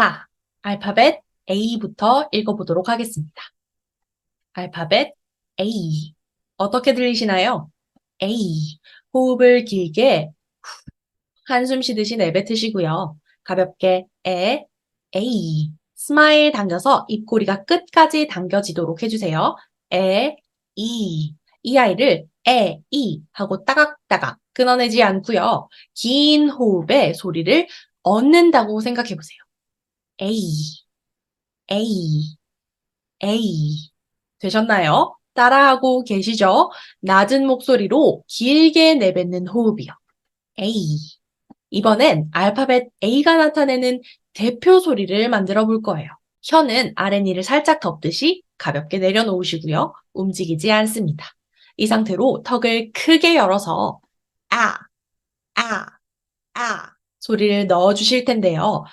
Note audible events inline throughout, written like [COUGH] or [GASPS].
자, 알파벳 A부터 읽어보도록 하겠습니다. 알파벳 A. 어떻게 들리시나요? A. 호흡을 길게 후, 한숨 쉬듯이 내뱉으시고요. 가볍게 에, A. 스마일 당겨서 입꼬리가 끝까지 당겨지도록 해주세요. 에, 이. 이 아이를 에, 이 하고 따각따각 끊어내지 않고요. 긴 호흡에 소리를 얻는다고 생각해 보세요. A, A, A. 되셨나요? 따라하고 계시죠? 낮은 목소리로 길게 내뱉는 호흡이요. A. 이번엔 알파벳 A가 나타내는 대표 소리를 만들어 볼 거예요. 혀는 아랫니를 살짝 덮듯이 가볍게 내려놓으시고요. 움직이지 않습니다. 이 상태로 턱을 크게 열어서 아, 아, 아 소리를 넣어 주실 텐데요.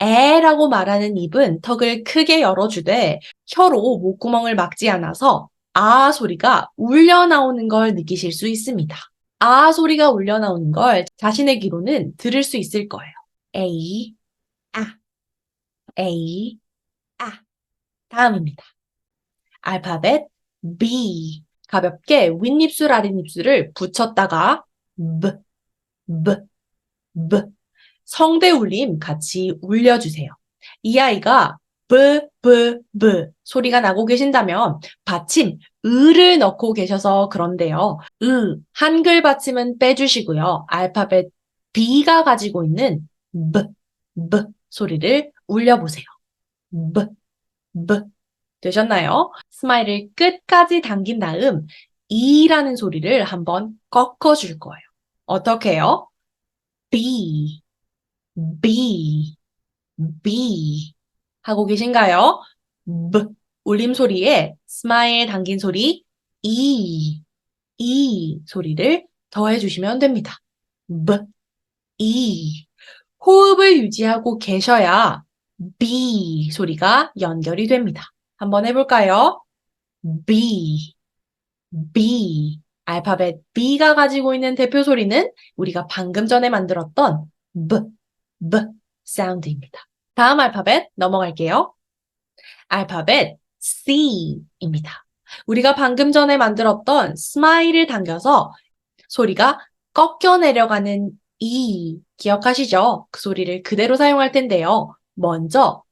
에라고 말하는 입은 턱을 크게 열어주되 혀로 목구멍을 막지 않아서 아 소리가 울려 나오는 걸 느끼실 수 있습니다. 아 소리가 울려 나오는 걸 자신의 귀로는 들을 수 있을 거예요. A, 아, A, 아. 다음입니다. 알파벳 B. 가볍게 윗입술 아랫입술을 붙였다가 B, B, B. 성대 울림 같이 울려주세요. 이 아이가 B, B, B 소리가 나고 계신다면 받침 으를 넣고 계셔서 그런데요. 으, 한글 받침은 빼주시고요. 알파벳 B가 가지고 있는 B, B 소리를 울려보세요. B, B. 되셨나요? 스마일을 끝까지 당긴 다음 이라는 소리를 한번 꺾어줄 거예요. 어떻게 해요? B, B, B 하고 계신가요? B 울림 소리에 스마일 당긴 소리 E, E 소리를 더해 주시면 됩니다. B, E 호흡을 유지하고 계셔야 B 소리가 연결이 됩니다. 한번 해볼까요? B, B. 알파벳 B가 가지고 있는 대표 소리는 우리가 방금 전에 만들었던 B, B 사운드입니다. 다음 알파벳 넘어갈게요. 알파벳 C입니다. 우리가 방금 전에 만들었던 스마일을 당겨서 소리가 꺾여 내려가는 E 기억하시죠? 그 소리를 그대로 사용할 텐데요. 먼저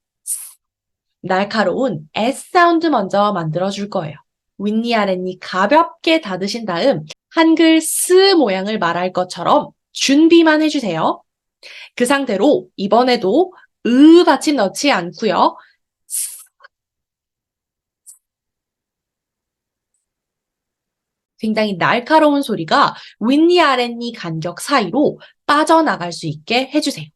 날카로운 S 사운드 먼저 만들어 줄 거예요. 윗니 아랫니 가볍게 닫으신 다음 한글 스 모양을 말할 것처럼 준비만 해주세요. 그 상태로 이번에도 으 받침 넣지 않고요. 굉장히 날카로운 소리가 윗니 아랫니 간격 사이로 빠져나갈 수 있게 해주세요.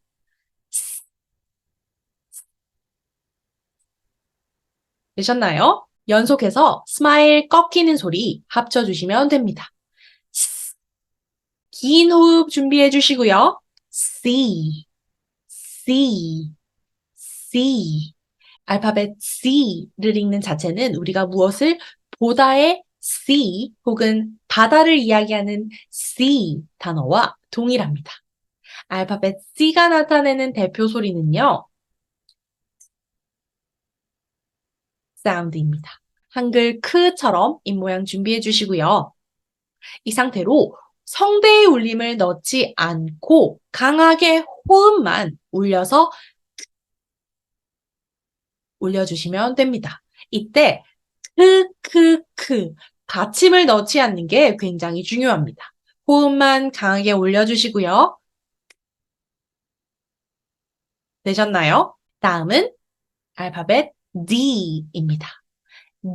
되셨나요? 연속해서 스마일 꺾이는 소리 합쳐주시면 됩니다. 긴 호흡 준비해 주시고요. C, C, C. 알파벳 C를 읽는 자체는 우리가 무엇을 보다의 C 혹은 바다를 이야기하는 C 단어와 동일합니다. 알파벳 C가 나타내는 대표 소리는요. 사운드입니다. 한글 크처럼 입모양 준비해 주시고요. 이 상태로 성대의 울림을 넣지 않고 강하게 호흡만 울려서 올려주시면 됩니다. 이때 크, 크, 크 받침을 넣지 않는 게 굉장히 중요합니다. 호흡만 강하게 올려주시고요. 되셨나요? 다음은 알파벳 D입니다.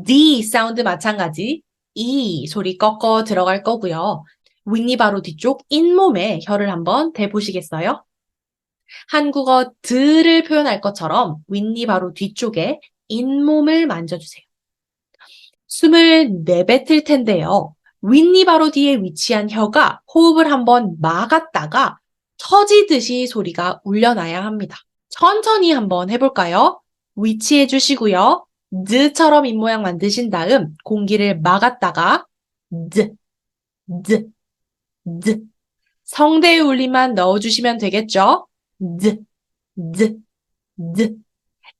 D 사운드 마찬가지 E 소리 꺾어 들어갈 거고요. 윗니 바로 뒤쪽 잇몸에 혀를 한번 대보시겠어요? 한국어 드를 표현할 것처럼 윗니 바로 뒤쪽에 잇몸을 만져주세요. 숨을 내뱉을 텐데요. 윗니 바로 뒤에 위치한 혀가 호흡을 한번 막았다가 터지듯이 소리가 울려나야 합니다. 천천히 한번 해볼까요? 위치해 주시고요. 드처럼 입모양 만드신 다음 공기를 막았다가 드, 드, 드. 성대의 울림만 넣어주시면 되겠죠? 드, 드, 드.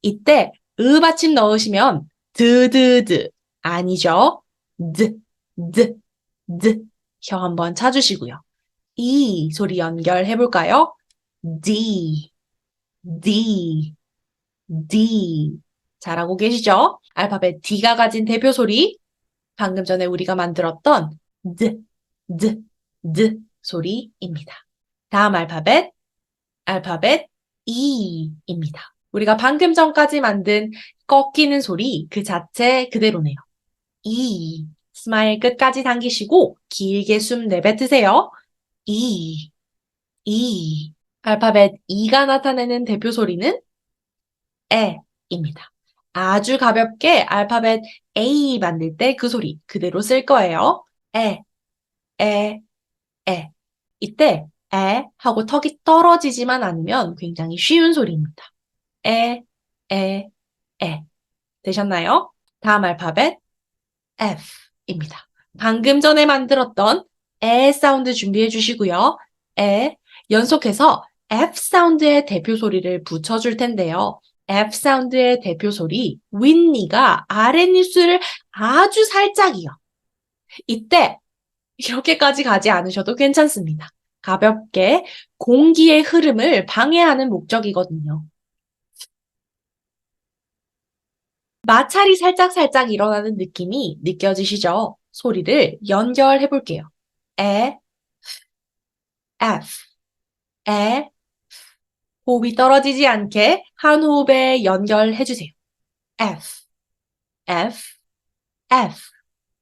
이때 으 받침 넣으시면 드드드 아니죠. 드, 드, 드. 혀 한번 찾으시고요. 이 소리 연결해 볼까요? D, D, D. 잘하고 계시죠? 알파벳 D가 가진 대표 소리. 방금 전에 우리가 만들었던 D, D, D 소리입니다. 다음 알파벳, 알파벳 E입니다. 우리가 방금 전까지 만든 꺾이는 소리 그 자체 그대로네요. E. 스마일 끝까지 당기시고 길게 숨 내뱉으세요. E. E. 알파벳 E가 나타내는 대표 소리는 에입니다. 아주 가볍게 알파벳 A 만들 때 그 소리 그대로 쓸 거예요. 에, 에, 에. 이때 에 하고 턱이 떨어지지만 않으면 굉장히 쉬운 소리입니다. 에, 에, 에. 되셨나요? 다음 알파벳 F입니다. 방금 전에 만들었던 에 사운드 준비해 주시고요. 에 연속해서 F 사운드의 대표 소리를 붙여 줄 텐데요. F 사운드의 대표 소리 윗니가 아랫입술을 아주 살짝이요. 이때 이렇게까지 가지 않으셔도 괜찮습니다. 가볍게 공기의 흐름을 방해하는 목적이거든요. 마찰이 살짝살짝 일어나는 느낌이 느껴지시죠? 소리를 연결해 볼게요. 에, F, 에, 호흡이 떨어지지 않게 한 호흡에 연결해 주세요. F, F, F.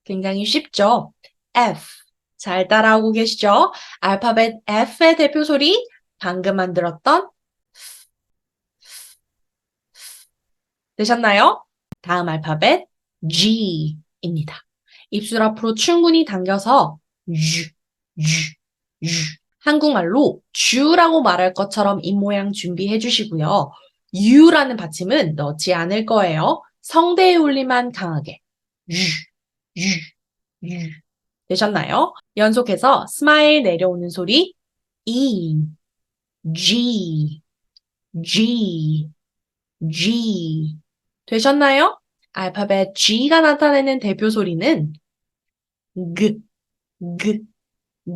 굉장히 쉽죠? F. 잘 따라오고 계시죠? 알파벳 F의 대표 소리 방금 만들었던 되셨나요? 다음 알파벳 G입니다. 입술 앞으로 충분히 당겨서 유, 유, 유. 한국말로 주라고 말할 것처럼 입모양 준비해 주시고요. 유라는 받침은 넣지 않을 거예요. 성대의 울림만 강하게 유. 되셨나요? 연속해서 스마일 내려오는 소리 E, G, G, G. 되셨나요? 알파벳 G가 나타내는 대표 소리는 G, G,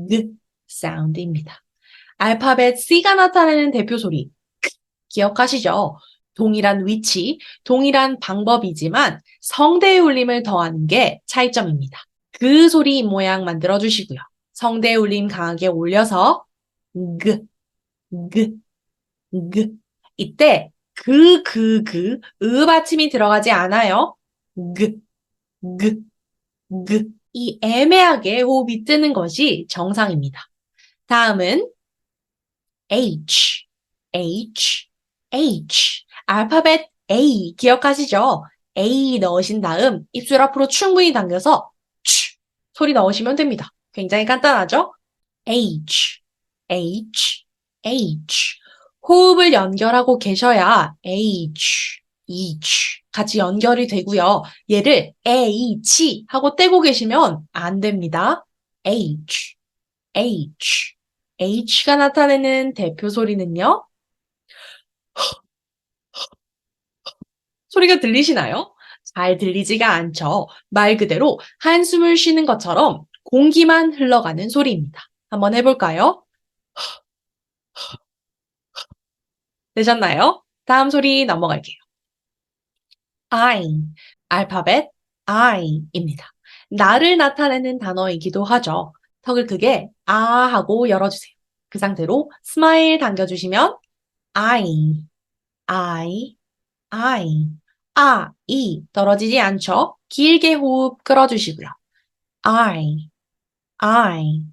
G 사운드입니다. 알파벳 C가 나타내는 대표 소리 K, 기억하시죠? 동일한 위치, 동일한 방법이지만 성대의 울림을 더하는 게 차이점입니다. 그 소리 모양 만들어 주시고요. 성대의 울림 강하게 올려서 G, G, G. 이때 그, 그, 그, 으 받침이 들어가지 않아요. 그, 그, 그. 이 애매하게 호흡이 뜨는 것이 정상입니다. 다음은 H, H, H. 알파벳 A 기억하시죠? A 넣으신 다음 입술 앞으로 충분히 당겨서 치 소리 넣으시면 됩니다. 굉장히 간단하죠? H, H, H. 호흡을 연결하고 계셔야 H, H 같이 연결이 되고요. 얘를 H 하고 떼고 계시면 안 됩니다. H, H, H가 나타내는 대표 소리는요. 소리가 들리시나요? 잘 들리지가 않죠. 말 그대로 한숨을 쉬는 것처럼 공기만 흘러가는 소리입니다. 한번 해볼까요? 되셨나요? 다음 소리 넘어갈게요. I, 알파벳 I입니다. 나를 나타내는 단어이기도 하죠. 턱을 크게 아 하고 열어주세요. 그 상태로 스마일 당겨주시면 I, I, I, 아, 이 떨어지지 않죠? 길게 호흡 끌어주시고요. I, I.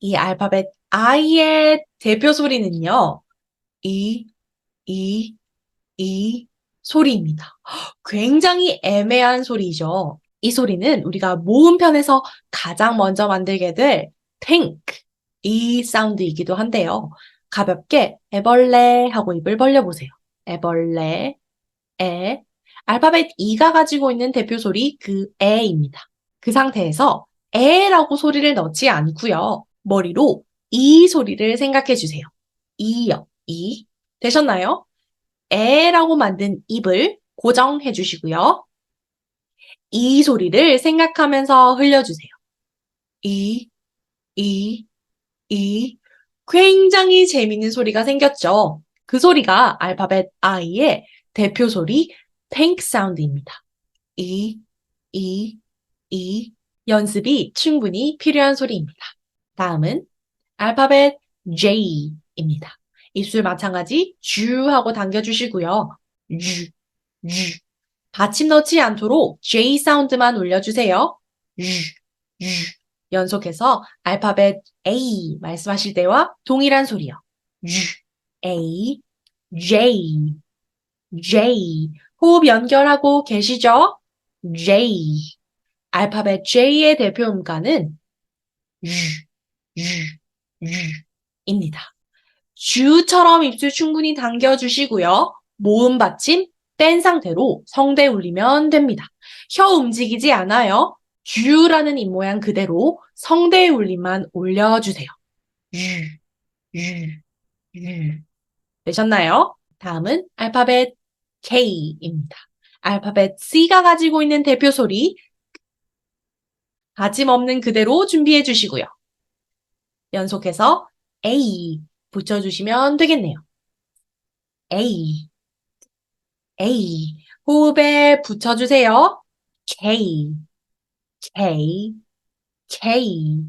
이 알파벳 I의 대표 소리는요. 이, 이, 이 소리입니다. 굉장히 애매한 소리죠. 이 소리는 우리가 모음편에서 가장 먼저 만들게 될 pink 이 사운드이기도 한데요. 가볍게 애벌레 하고 입을 벌려보세요. 애벌레, 에. 알파벳 E가 가지고 있는 대표 소리 그 에입니다. 그 상태에서 에라고 소리를 넣지 않고요. 머리로 이 소리를 생각해 주세요. 이요, 이. 되셨나요? 에라고 만든 입을 고정해 주시고요. 이 소리를 생각하면서 흘려주세요. 이, 이, 이. 굉장히 재밌는 소리가 생겼죠. 그 소리가 알파벳 I의 대표 소리 팽크 사운드입니다. 이, 이, 이. 연습이 충분히 필요한 소리입니다. 다음은 알파벳 J입니다. 입술 마찬가지 주 하고 당겨주시고요. 유, 유. 받침 넣지 않도록 J 사운드만 올려주세요. 유, 유. 연속해서 알파벳 A 말씀하실 때와 동일한 소리요. 유, A, J, J. 호흡 연결하고 계시죠? J. 알파벳 J의 대표 음가는 유, 유, 유입니다. 주처럼 입술 충분히 당겨주시고요. 모음 받침 뺀 상태로 성대 울리면 됩니다. 혀 움직이지 않아요. 주라는 입 모양 그대로 성대 울림만 올려주세요. 유, 유, 유. 되셨나요? 다음은 알파벳 K입니다. 알파벳 C가 가지고 있는 대표 소리 받침 없는 그대로 준비해 주시고요. 연속해서 A 붙여주시면 되겠네요. A, A. 호흡에 붙여주세요. K, K, K.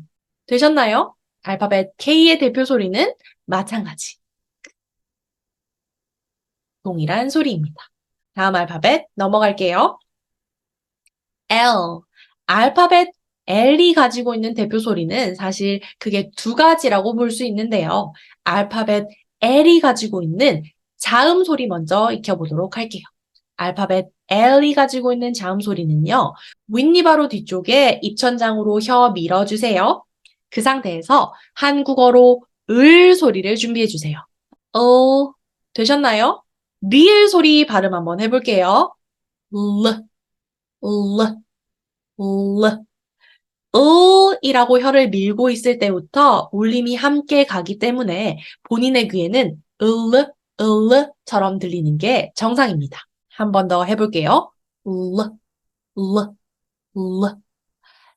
되셨나요? 알파벳 K의 대표 소리는 마찬가지. 동일한 소리입니다. 다음 알파벳 넘어갈게요. L. 알파벳 L이 가지고 있는 대표 소리는 사실 그게 두 가지라고 볼 수 있는데요. 알파벳 L이 가지고 있는 자음 소리 먼저 익혀보도록 할게요. 알파벳 L이 가지고 있는 자음 소리는요. 윗니 바로 뒤쪽에 입천장으로 혀 밀어주세요. 그 상태에서 한국어로 을 소리를 준비해주세요. 어, 되셨나요? 리을 소리 발음 한번 해볼게요. 르, 르, 르. 으이라고 혀를 밀고 있을 때부터 울림이 함께 가기 때문에 본인의 귀에는 으르, 으르처럼 들리는 게 정상입니다. 한 번 더 해볼게요. 으르, 으르, 으르.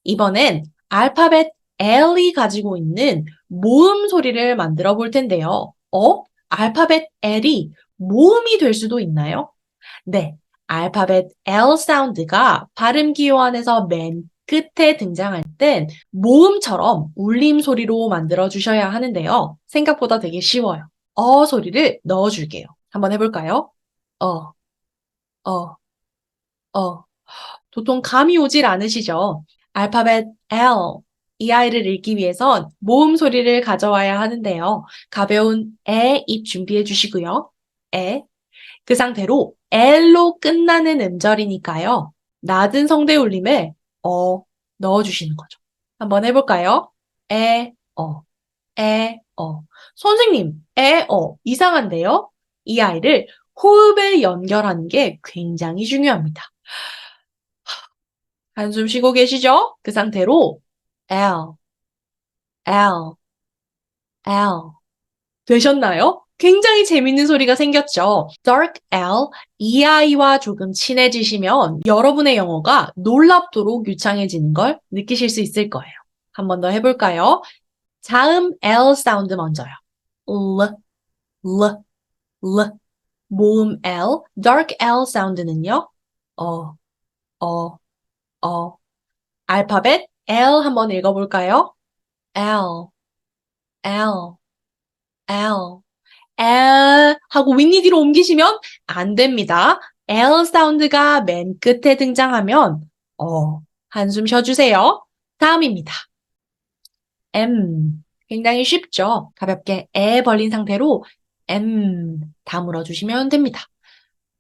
이번엔 알파벳 L이 가지고 있는 모음 소리를 만들어 볼 텐데요. 어? 알파벳 L이 모음이 될 수도 있나요? 네. 알파벳 L 사운드가 발음 기호안에서 맨 끝에 등장할 땐 모음처럼 울림 소리로 만들어 주셔야 하는데요. 생각보다 되게 쉬워요. 어 소리를 넣어 줄게요. 한번 해볼까요? 어, 어, 어. 도통 감이 오질 않으시죠? 알파벳 L. 이 아이를 읽기 위해선 모음 소리를 가져와야 하는데요. 가벼운 에 입 준비해 주시고요. 에. 그 상태로 L로 끝나는 음절이니까요. 낮은 성대 울림에 어 넣어주시는 거죠. 한번 해볼까요? 에, 어, 에, 어. 선생님, 에, 어. 이상한데요? 이 아이를 호흡에 연결하는 게 굉장히 중요합니다. 한숨 쉬고 계시죠? 그 상태로 L, L, L. 되셨나요? 굉장히 재밌는 소리가 생겼죠. Dark L, 이 아이와 조금 친해지시면 여러분의 영어가 놀랍도록 유창해지는 걸 느끼실 수 있을 거예요. 한 번 더 해볼까요? 자음 L 사운드 먼저요. L, L, L. 모음 L, dark L 사운드는요. 어, 어, 어. 알파벳 L 한번 읽어볼까요? L, L, L. L 하고 윗니 뒤로 옮기시면 안 됩니다. L 사운드가 맨 끝에 등장하면 어, 한숨 쉬어주세요. 다음입니다. M. 굉장히 쉽죠? 가볍게 에 벌린 상태로 M 다물어 주시면 됩니다.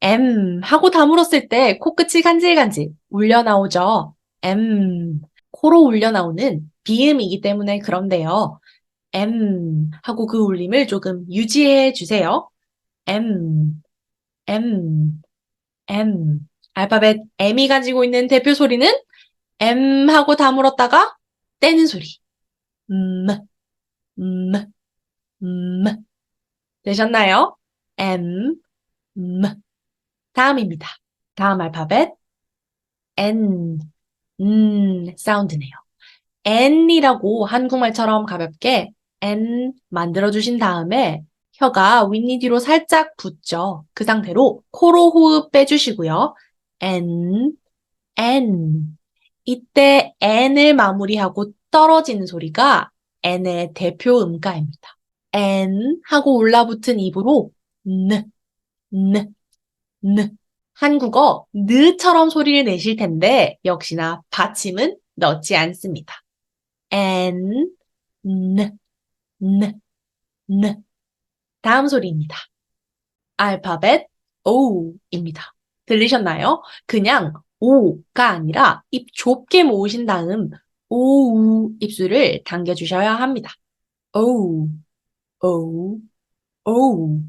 M 하고 다물었을 때 코끝이 간질간질 울려 나오죠? M 코로 울려 나오는 비음이기 때문에 그런데요. M 하고 그 울림을 조금 유지해 주세요. M, M, M. 알파벳 M이 가지고 있는 대표 소리는 M 하고 다물었다가 떼는 소리. 음, 음, 음. 되셨나요? M, M. 다음입니다. 다음 알파벳 N. 음, 사운드네요. N이라고 한국말처럼 가볍게 N 만들어주신 다음에 혀가 윗니 뒤로 살짝 붙죠. 그 상태로 코로 호흡 빼주시고요. N, N. 이때 N을 마무리하고 떨어지는 소리가 N의 대표 음가입니다. N 하고 올라붙은 입으로 N, N, N. 한국어 느처럼 소리를 내실 텐데 역시나 받침은 넣지 않습니다. N, N, N, N. 다음 소리입니다. 알파벳 O입니다. 들리셨나요? 그냥 O가 아니라 입 좁게 모으신 다음 O 입술을 당겨주셔야 합니다. O, O, O.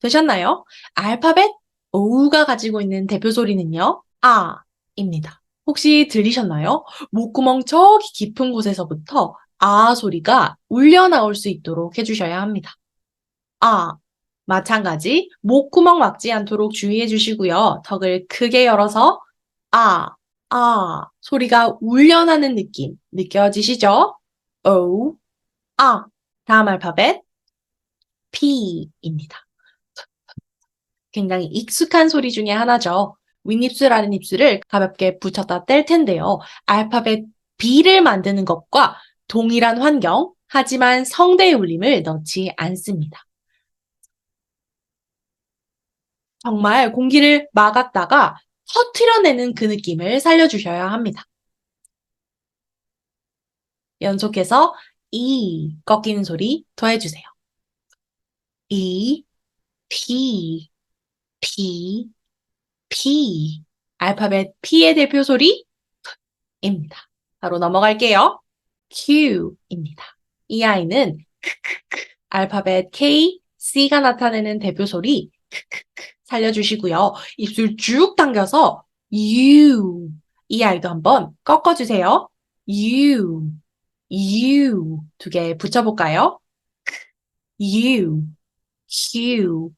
되셨나요? 알파벳 O가 가지고 있는 대표 소리는요, 아입니다. 혹시 들리셨나요? 목구멍 저기 깊은 곳에서부터 아 소리가 울려 나올 수 있도록 해주셔야 합니다. 아, 마찬가지 목구멍 막지 않도록 주의해 주시고요. 턱을 크게 열어서 아, 아 소리가 울려나는 느낌 느껴지시죠? O, 아. 다음 알파벳 P입니다. 굉장히 익숙한 소리 중에 하나죠. 윗입술, 아랫입술을 가볍게 붙였다 뗄 텐데요. 알파벳 B를 만드는 것과 동일한 환경, 하지만 성대의 울림을 넣지 않습니다. 정말 공기를 막았다가 터트려내는 그 느낌을 살려주셔야 합니다. 연속해서 E 꺾이는 소리 더해주세요. E, P, P, P. 알파벳 P의 대표 소리입니다. 바로 넘어갈게요. Q입니다. 이 아이는 크크크 알파벳 K, C가 나타내는 대표 소리 크크크 살려주시고요. 입술 쭉 당겨서 U 이 아이도 한번 꺾어주세요. U, U 두 개 붙여볼까요? U, Q,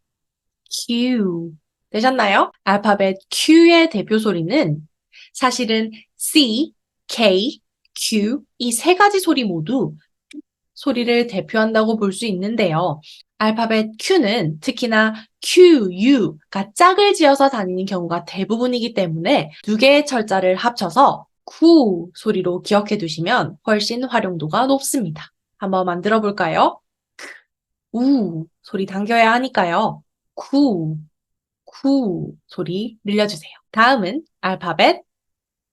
Q 되셨나요? 알파벳 Q의 대표 소리는 사실은 C, K, Q 이 세 가지 소리 모두 소리를 대표한다고 볼 수 있는데요. 알파벳 Q는 특히나 Q, U가 짝을 지어서 다니는 경우가 대부분이기 때문에 두 개의 철자를 합쳐서 구 소리로 기억해 두시면 훨씬 활용도가 높습니다. 한번 만들어 볼까요? 우 소리 당겨야 하니까요. 구, 구 소리 늘려주세요. 다음은 알파벳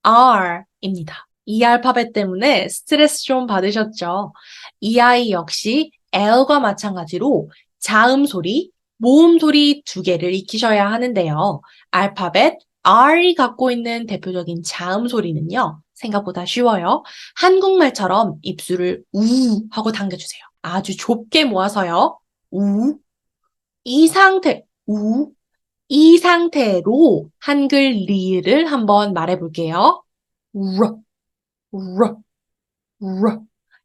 R입니다. 이 알파벳 때문에 스트레스 좀 받으셨죠? 이 아이 역시 L과 마찬가지로 자음 소리, 모음 소리 두 개를 익히셔야 하는데요. 알파벳 R이 갖고 있는 대표적인 자음 소리는요. 생각보다 쉬워요. 한국말처럼 입술을 우 하고 당겨주세요. 아주 좁게 모아서요. 우. 이 상태, 우. 이 상태로 한글 리을 한번 말해볼게요. 르, 르, 르.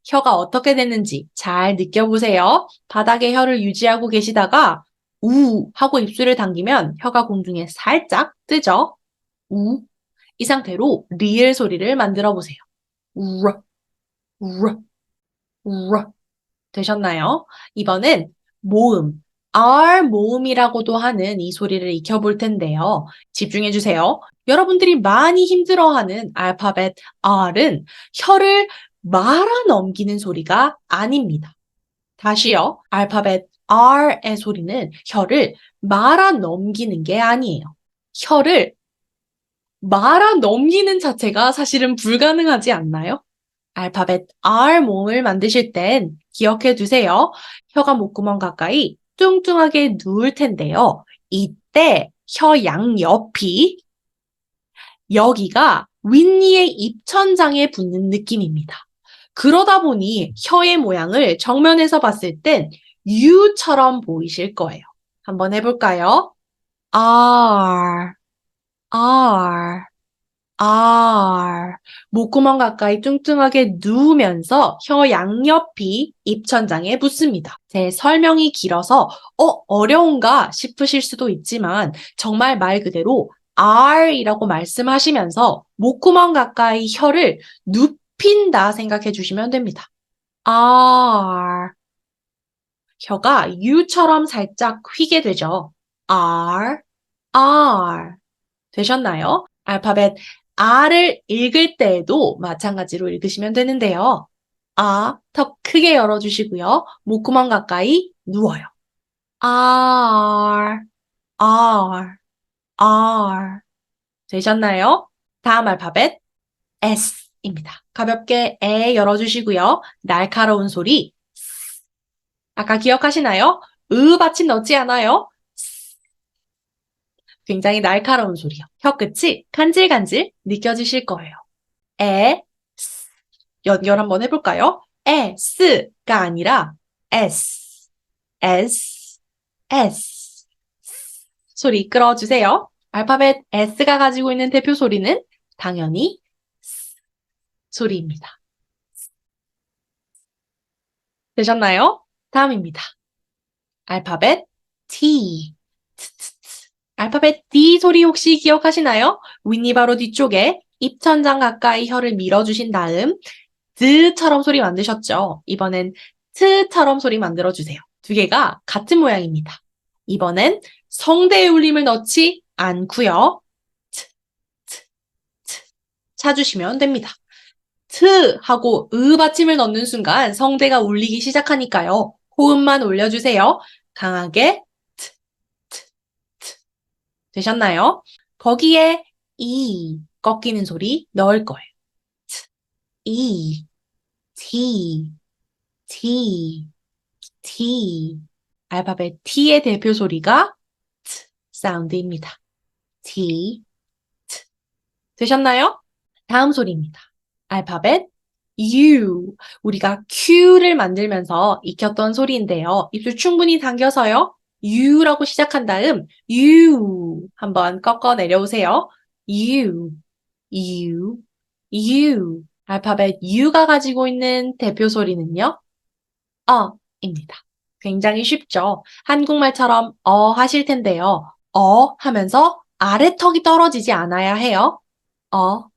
혀가 어떻게 되는지 잘 느껴보세요. 바닥에 혀를 유지하고 계시다가 우 하고 입술을 당기면 혀가 공중에 살짝 뜨죠. 우. 이 상태로 리을 소리를 만들어 보세요. 르, 르, 르. 되셨나요? 이번엔 모음, R 모음이라고도 하는 이 소리를 익혀볼 텐데요. 집중해 주세요. 여러분들이 많이 힘들어하는 알파벳 R은 혀를 말아 넘기는 소리가 아닙니다. 다시요. 알파벳 R의 소리는 혀를 말아 넘기는 게 아니에요. 혀를 말아 넘기는 자체가 사실은 불가능하지 않나요? 알파벳 R 모음을 만드실 땐 기억해 두세요. 혀가 목구멍 가까이 뚱뚱하게 누울 텐데요. 이때 혀 양 옆이 여기가 윗니의 입천장에 붙는 느낌입니다. 그러다 보니 혀의 모양을 정면에서 봤을 땐 U처럼 보이실 거예요. 한번 해볼까요? R, R. R. 목구멍 가까이 뚱뚱하게 누우면서 혀 양옆이 입천장에 붙습니다. 제 설명이 길어서 어, 어려운가 싶으실 수도 있지만 정말 말 그대로 R이라고 말씀하시면서 목구멍 가까이 혀를 눕힌다 생각해 주시면 됩니다. R. 혀가 U처럼 살짝 휘게 되죠. R, R. 되셨나요? 알파벳 R을 읽을 때에도 마찬가지로 읽으시면 되는데요. 아, 턱 크게 열어주시고요. 목구멍 가까이 누워요. R, R, R. 되셨나요? 다음 알파벳 S입니다. 가볍게 에 열어주시고요. 날카로운 소리 아까 기억하시나요? 으 받침 넣지 않아요? 굉장히 날카로운 소리요. 혀끝이 간질간질 느껴지실 거예요. 에, 스. 연결 한번 해볼까요? 에, 스가 아니라 S, S, S. 소리 끌어주세요. 알파벳 S가 가지고 있는 대표 소리는 당연히 스 소리입니다. 되셨나요? 다음입니다. 알파벳 T. 알파벳 D 소리 혹시 기억하시나요? 윗니 바로 뒤쪽에 입천장 가까이 혀를 밀어주신 다음 드처럼 소리 만드셨죠? 이번엔 트처럼 소리 만들어주세요. 두 개가 같은 모양입니다. 이번엔 성대의 울림을 넣지 않고요. 트, 트, 트 찾으시면 됩니다. 트 하고 으 받침을 넣는 순간 성대가 울리기 시작하니까요. 호흡만 올려주세요. 강하게. 되셨나요? 거기에 이 꺾이는 소리 넣을 거예요. 트, 이, T, T, T. 알파벳 T의 대표 소리가 T 사운드입니다. T, T. 되셨나요? 다음 소리입니다. 알파벳 U. 우리가 Q를 만들면서 익혔던 소리인데요. 입술 충분히 당겨서요. U라고 시작한 다음 U 한번 꺾어 내려오세요. U, U, U. 알파벳 U가 가지고 있는 대표 소리는요. 어입니다. 굉장히 쉽죠. 한국말처럼 어 하실 텐데요. 어 하면서 아래 턱이 떨어지지 않아야 해요. 어,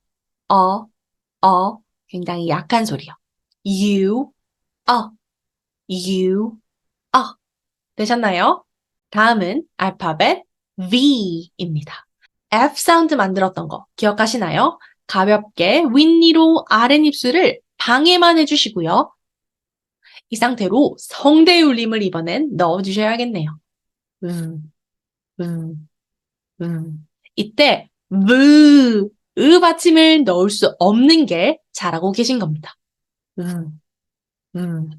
어, 어. 굉장히 약한 소리요. You, 어, you, 어. 되셨나요? 다음은 알파벳 V입니다. F 사운드 만들었던 거 기억하시나요? 가볍게 윗니로 아랫입술을 방해만 해주시고요. 이 상태로 성대 울림을 이번엔 넣어주셔야겠네요. 음, 음, 음. 이때 무, 으 받침을 넣을 수 없는 게 잘하고 계신 겁니다. 음, 음.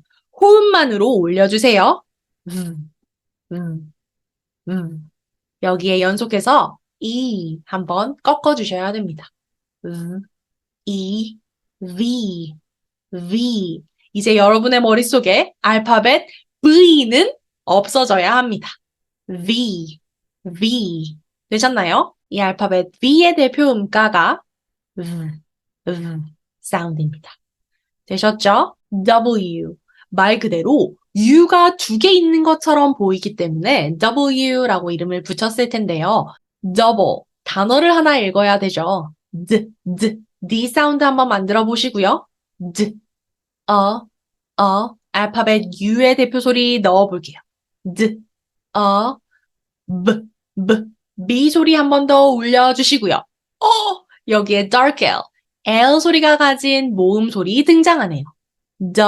호흡만으로 올려주세요. 음, 음, 음. 여기에 연속해서 이 한번 꺾어주셔야 됩니다. 음, 이, V, V. 이제 여러분의 머릿속에 알파벳 V는 없어져야 합니다. V, V. 되셨나요? 이 알파벳 V의 대표 음가가 음, 음 사운드입니다. 되셨죠? W. 말 그대로 U가 두 개 있는 것처럼 보이기 때문에 W라고 이름을 붙였을 텐데요. double. 단어를 하나 읽어야 되죠. D, D, D 사운드 한번 만들어 보시고요. D, 어, 어, 알파벳 U의 대표 소리 넣어 볼게요. D, 어, B, B, B 소리 한번 더 올려 주시고요. 어, 여기에 dark L, L 소리가 가진 모음 소리 등장하네요. D,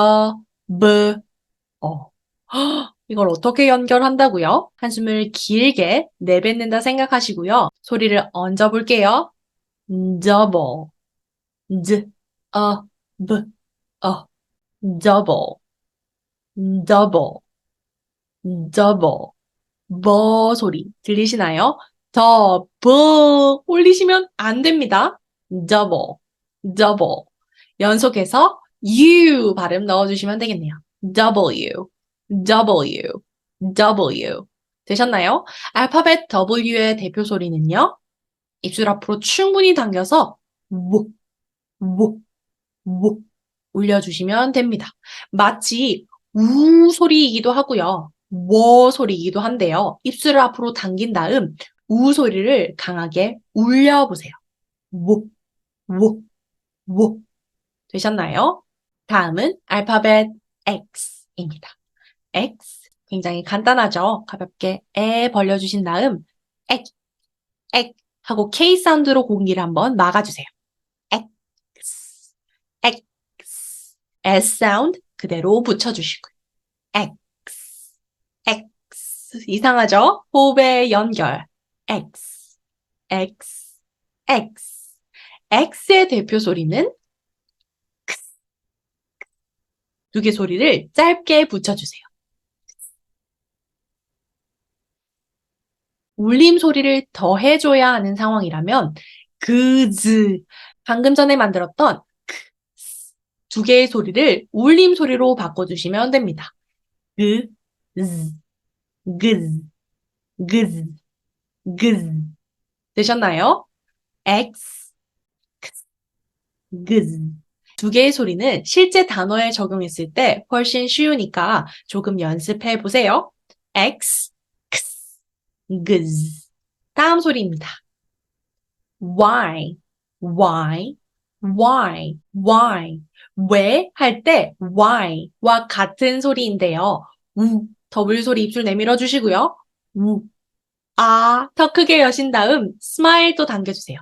B, 어. 헉, [GASPS] 이걸 어떻게 연결한다고요? 한숨을 길게 내뱉는다 생각하시고요. 소리를 얹어 볼게요. double, d, a, b, 어, double, double, double, 버 소리 들리시나요? 더, 버 올리시면 안 됩니다. double, double. 연속해서 U 발음 넣어주시면 되겠네요. W, W, W. 되셨나요? 알파벳 W의 대표 소리는요. 입술 앞으로 충분히 당겨서 워, 워, 워 올려주시면 됩니다. 마치 우 소리이기도 하고요. 워 소리이기도 한데요. 입술을 앞으로 당긴 다음 우 소리를 강하게 울려보세요. 워, 워, 워. 되셨나요? 다음은 알파벳 X입니다. X. 굉장히 간단하죠? 가볍게 에 벌려주신 다음 X, X 하고 K 사운드로 공기를 한번 막아주세요. X, X, S 사운드 그대로 붙여주시고요. X, X. 이상하죠? 호흡의 연결. X, X, X. X의 대표 소리는 두개 소리를 짧게 붙여주세요. 울림 소리를 더 해줘야 하는 상황이라면 그즈. 방금 전에 만들었던 그, 두 개의 소리를 울림 소리로 바꿔주시면 됩니다. 그, 즈, 그즈, 그즈, 그즈. 되셨나요? X, 크스, 그즈 두 개의 소리는 실제 단어에 적용했을 때 훨씬 쉬우니까 조금 연습해 보세요. X, X, Gz. 다음 소리입니다. Y, Y, Y, Y. 왜 할때 Y와 같은 소리인데요. 우, W 소리 입술 내밀어 주시고요. 우, 아, 더 크게 여신 다음 스마일도 당겨주세요.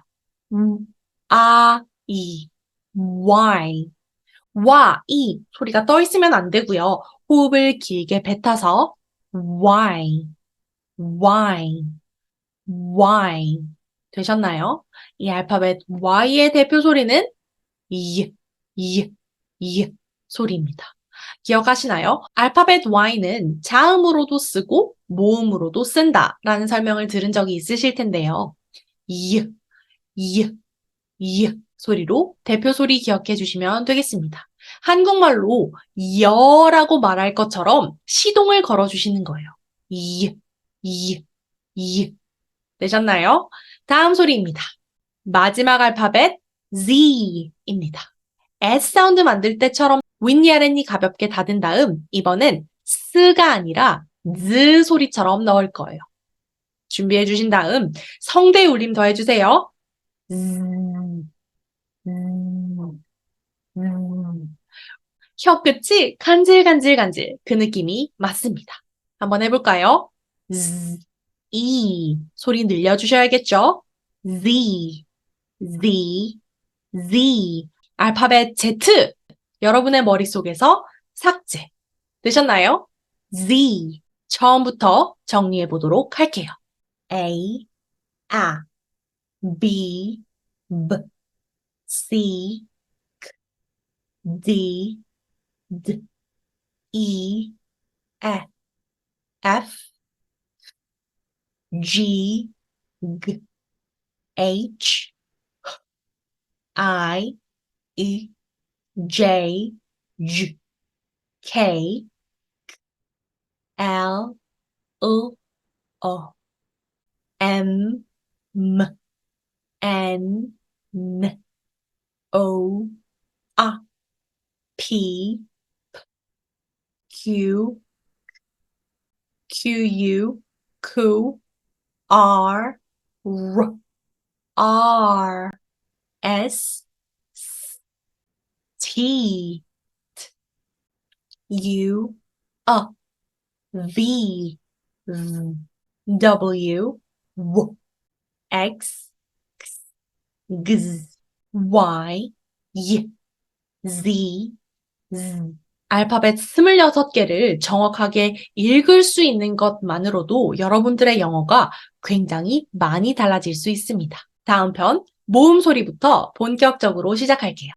우, 아, 이. Y. 와, 이 소리가 떠 있으면 안 되고요. 호흡을 길게 뱉어서 Y, Y, Y 되셨나요? 이 알파벳 Y의 대표 소리는 이, 이, 이 소리입니다. 기억하시나요? 알파벳 Y는 자음으로도 쓰고 모음으로도 쓴다 라는 설명을 들은 적이 있으실 텐데요. 이, 이, 이 소리로 대표 소리 기억해 주시면 되겠습니다. 한국말로 여라고 말할 것처럼 시동을 걸어 주시는 거예요. 이, 이, 이. 되셨나요? 다음 소리입니다. 마지막 알파벳 Z입니다. S 사운드 만들 때처럼 윗니 아랫니 가볍게 닫은 다음 이번엔 스가 아니라 Z 소리처럼 넣을 거예요. 준비해 주신 다음 성대 울림 더 해 주세요. 즈, 음, 음. 혀 끝이 간질간질간질 그 느낌이 맞습니다. 한번 해볼까요? Z, E 소리 늘려주셔야겠죠? Z, Z, Z 알파벳 Z 여러분의 머릿속에서 삭제 되셨나요? Z 처음부터 정리해 보도록 할게요. A, A, B, B C, D, D, E, F, F, G, G, H, I, E, J, J, K, L, O, O, M, M, N, N, O, A, P, Q, Q, U, Q, R, R, R, S, T, U, A, V, W, W, X, X, Y, Y, Z, Z. 알파벳 26개를 정확하게 읽을 수 있는 것만으로도 여러분들의 영어가 굉장히 많이 달라질 수 있습니다. 다음 편 모음 소리부터 본격적으로 시작할게요.